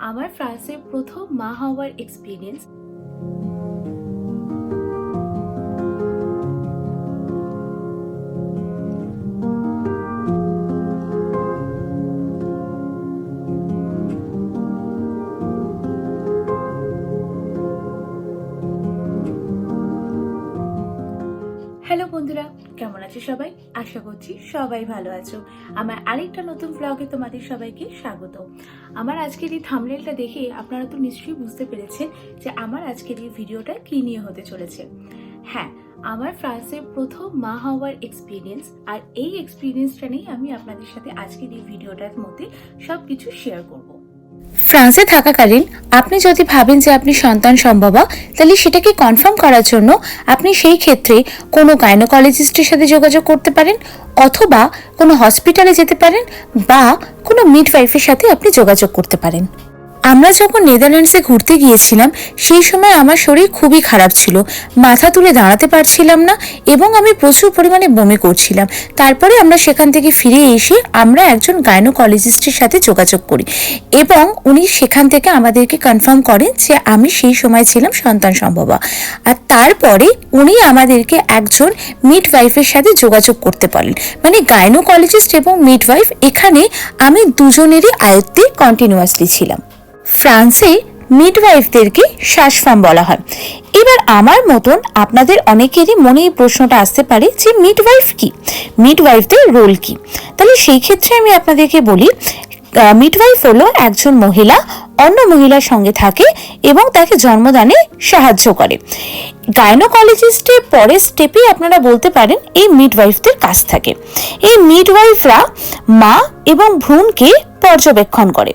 আমার ফ্রান্সে প্রথম মা হওয়ার এক্সপিরিয়েন্স হ্যালো বন্ধুরা, কেমন আছো সবাই? আশা করছি সবাই ভালো আছো। আমার আরেকটা নতুন ব্লগে তোমাদের সবাইকে স্বাগত। আমার আজকের এই থামনেলটা দেখে আপনারা তো নিশ্চয়ই বুঝতে পেরেছেন যে আমার আজকের এই ভিডিওটা কী নিয়ে হতে চলেছে। হ্যাঁ আমার ফ্রান্সের প্রথম মা হওয়ার এক্সপিরিয়েন্স আর এই এক্সপিরিয়েন্সটা নিয়েই আমি আপনাদের সাথে আজকের এই ভিডিওটার মধ্যে সব কিছু শেয়ার করব। ফ্রান্সে থাকাকালীন আপনি যদি ভাবেন যে আপনি সন্তান সম্ভবা, তাহলে সেটাকে কনফার্ম করার জন্য আপনি সেই ক্ষেত্রে কোনো গাইনোকোলজিস্টের সাথে যোগাযোগ করতে পারেন, অথবা কোনো হসপিটালে যেতে পারেন, বা কোনো মিডওয়াইফের সাথে আপনি যোগাযোগ করতে পারেন। আমরা যখন নেদারল্যান্ডসে ঘুরতে গিয়েছিলাম, সেই সময় আমার শরীর খুবই খারাপ ছিল। মাথা তুলে দাঁড়াতে পারছিলাম না এবং আমি প্রচুর পরিমাণে বমি করছিলাম। তারপরে আমরা সেখান থেকে ফিরে এসে আমরা একজন গাইনোকোলজিস্টের সাথে যোগাযোগ করি এবং উনি সেখান থেকে আমাদেরকে কনফার্ম করেন যে আমি সেই সময় ছিলাম সন্তান সম্ভবা। আর তারপরে উনি আমাদেরকে একজন মিড ওয়াইফের সাথে যোগাযোগ করতে পারেন মানে গাইনোকোলজিস্ট এবং মিড ওয়াইফ এখানে আমি দুজনেরই আয়ত্তে কন্টিনিউয়াসলি ছিলাম। ফ্রান্সে মিডওয়াইফদেরকে শ্বাসফার্ম বলা হয়। এবার আমার মতন আপনাদের অনেকেরই মনে এই প্রশ্নটা আসতে পারে যে মিডওয়াইফ কি? মিডওয়াইফদের রোল কি? তাহলে সেই ক্ষেত্রে আমি আপনাদেরকে বলি মিডওয়াইফ হলো একজন মহিলা, অন্য মহিলার সঙ্গে থাকে এবং তাকে জন্মদানে সাহায্য করে। গাইনোকোলজিস্টের পরের স্টেপে আপনারা বলতে পারেন এই মিডওয়াইফদের কাজ থাকে। এই মিডওয়াইফরা মা এবং ভ্রূণকে পর্যবেক্ষণ করে।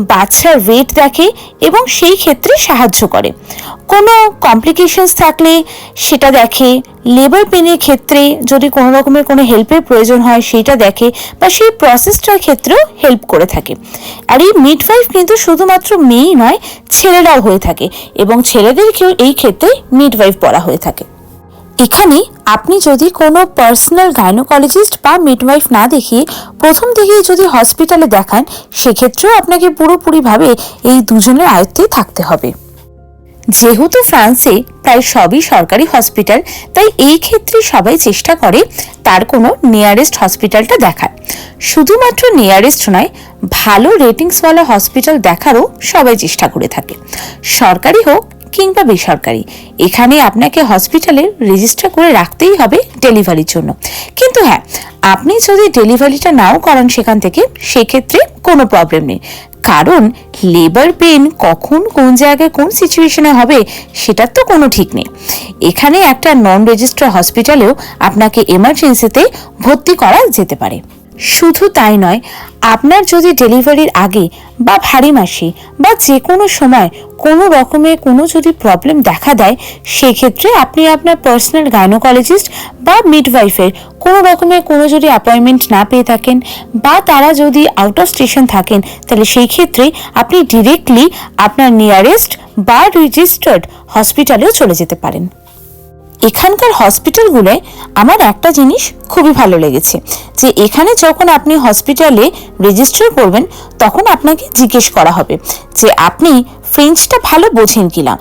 বাচ্চার ওয়েট দেখে এবং সেই ক্ষেত্রে সাহায্য করে। কোনো কমপ্লিকেশনস থাকলে সেটা দেখে। লেবার পেনের ক্ষেত্রে যদি কোনো রকমের কোনো হেল্পের প্রয়োজন হয়, সেটা দেখে বা সেই প্রসেসটার ক্ষেত্রেও হেল্প করে থাকে। আর এই মিডওয়াইফ কিন্তু শুধুমাত্র মেয়েই নয়, ছেলেরাও হয়ে থাকে এবং ছেলেদেরকেও এই ক্ষেত্রে মিডওয়াইফ বলা হয়ে থাকে। এখানে আপনি যদি কোনো পার্সোনাল গাইনোকোলজিস্ট বা মিডওয়াইফ না দেখিয়ে প্রথম থেকেই যদি হসপিটালে দেখান, সেক্ষেত্রেও আপনাকে পুরোপুরিভাবে এই দুজনের আয়ত্তে থাকতে হবে। যেহেতু ফ্রান্সে প্রায় সবই সরকারি হসপিটাল তাই এই ক্ষেত্রে সবাই চেষ্টা করে তার কোনো নিয়ারেস্ট হসপিটালটা দেখার। শুধুমাত্র নিয়ারেস্ট নয়, ভালো রেটিংসওয়ালা হসপিটাল দেখারও সবাই চেষ্টা করে থাকে। সরকারি হোক কিংবা বেসরকারি। এখানে আপনাকে হসপিটালে রেজিস্টার করে রাখতেই হবে ডেলিভারির জন্য। কিন্তু হ্যাঁ আপনি যদি ডেলিভারিটা নাও করান সেখান থেকে, সেক্ষেত্রে কোনো প্রবলেম নেই। কারণ লেবার পেন কখন কোন জায়গায় কোন সিচুয়েশনে হবে সেটার তো কোনো ঠিক নেই। এখানে একটা নন রেজিস্টার হসপিটালেও আপনাকে এমার্জেন্সিতে ভর্তি করা যেতে পারে। শুধু তাই নয়, আপনার যদি ডেলিভারির আগে বা ভারী মাসে বা যে কোনো সময় কোনো রকমের কোনো যদি প্রবলেম দেখা দেয়, সেক্ষেত্রে আপনি আপনার পার্সোনাল গাইনোকোলজিস্ট বা মিডওয়াইফের কোনো রকমের কোনো যদি অ্যাপয়েন্টমেন্ট না পেয়ে থাকেন বা তারা যদি আউট অফ স্টেশন থাকেন, তাহলে সেই ক্ষেত্রে আপনি ডিরেক্টলি আপনার নিয়ারেস্ট বা রেজিস্টার্ড হসপিটালেও চলে যেতে পারেন। এখানকার হসপিটালগুলোয় আমার একটা জিনিস খুবই ভালো লেগেছে। যে এখানে যখন আপনি হসপিটালে রেজিস্টার করবেন, তখন আপনাকে জিজ্ঞেস করা হবে যে আপনি ফ্রেঞ্চটা ভালো বোঝেন কিনা?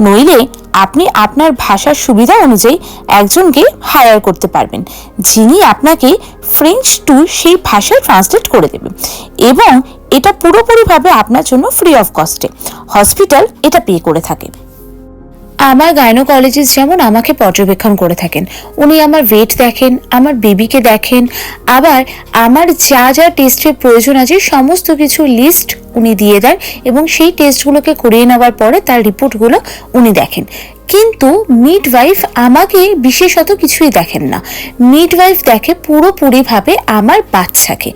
নইলে আপনি আপনার ভাষার সুবিধা অনুযায়ী একজনকে হায়ার করতে পারবেন, যিনি আপনাকে ফ্রেঞ্চ টু সেই ভাষায় ট্রান্সলেট করে দেবে। এবং এটা পুরোপুরিভাবে আপনার জন্য ফ্রি অফ কস্টে হসপিটাল এটা পে করে থাকে। আমার গাইনোকোলজিস্ট যেমন আমাকে পর্যবেক্ষণ করে থাকেন, উনি আমার ওয়েট দেখেন, আমার বেবিকে দেখেন, আবার আমার যা যা টেস্টের প্রয়োজন আছে সমস্ত কিছু লিস্ট উনি দিয়ে দেন এবং সেই টেস্টগুলোকে করিয়ে নেওয়ার পরে তার রিপোর্টগুলো উনি দেখেন। কিন্তু মিডওয়াইফ আমাকে বিশেষত কিছুই দেখেন না। মিডওয়াইফ দেখে পুরোপুরিভাবে আমার বাচ্চাকে,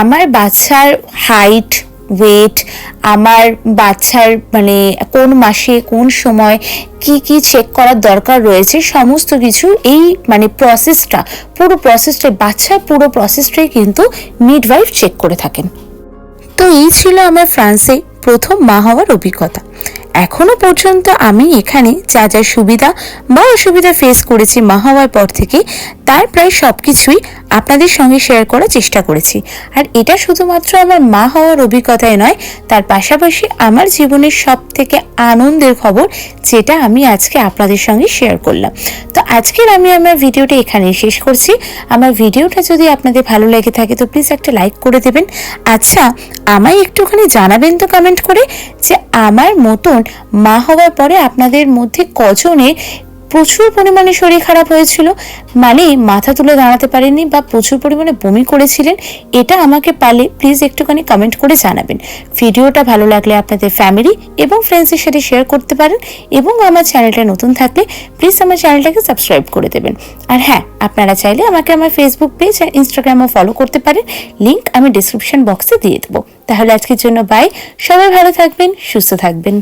আমার বাচ্চার হাইট ওয়েট আমার বাচ্চার মানে কোন মাসে, কোন সময় কি কি চেক করার দরকার রয়েছে, সমস্ত কিছু এই মানে প্রসেসটা পুরো প্রসেসটা বাচ্চার পুরো প্রসেসটাই কিন্তু মিডওয়াইফ চেক করে থাকেন। তো এই ছিল আমার ফ্রান্সে প্রথম মা হওয়ার অভিজ্ঞতা। এখনও পর্যন্ত আমি এখানে যা যা সুবিধা বা অসুবিধা ফেস করেছি মা হওয়ার পর থেকে, তার প্রায় সব কিছুই আপনাদের সঙ্গে শেয়ার করার চেষ্টা করেছি। আর এটা শুধুমাত্র আমার মা হওয়ার অভিজ্ঞতায় নয়, তার পাশাপাশি আমার জীবনের সব থেকে আনন্দের খবর যেটা আমি আজকে আপনাদের সঙ্গে শেয়ার করলাম। তো আজকের আমি আমার ভিডিওটা এখানেই শেষ করছি। আমার ভিডিওটা যদি আপনাদের ভালো লেগে থাকে তো প্লিজ একটা লাইক করে দেবেন। আচ্ছা আমায় একটুখানি জানাবেন তো কমেন্ট করে যে আমার মতন মা হওয়ার পরে আপনাদের মধ্যে কজনের প্রচুর পরিমাণে শরীর খারাপ হয়েছিল। মানে মাথা তুলে দাঁড়াতে পারেননি বা প্রচুর পরিমাণে বমি করেছিলেন, এটা আমাকে পালে প্লিজ একটুখানি কমেন্ট করে জানাবেন। ভিডিওটা ভালো লাগলে আপনাদের ফ্যামিলি এবং ফ্রেন্ডসের সাথে শেয়ার করতে পারেন এবং আমার চ্যানেলটা নতুন থাকলে প্লিজ আমার চ্যানেলটাকে সাবস্ক্রাইব করে দেবেন। আর হ্যাঁ আপনারা চাইলে আমাকে আমার ফেসবুক পেজ আর ইনস্টাগ্রামও ফলো করতে পারেন। লিঙ্ক আমি ডিসক্রিপশন বক্সে দিয়ে দেবো। তাহলে আজকের জন্য বাই সবাই ভালো থাকবেন, সুস্থ থাকবেন।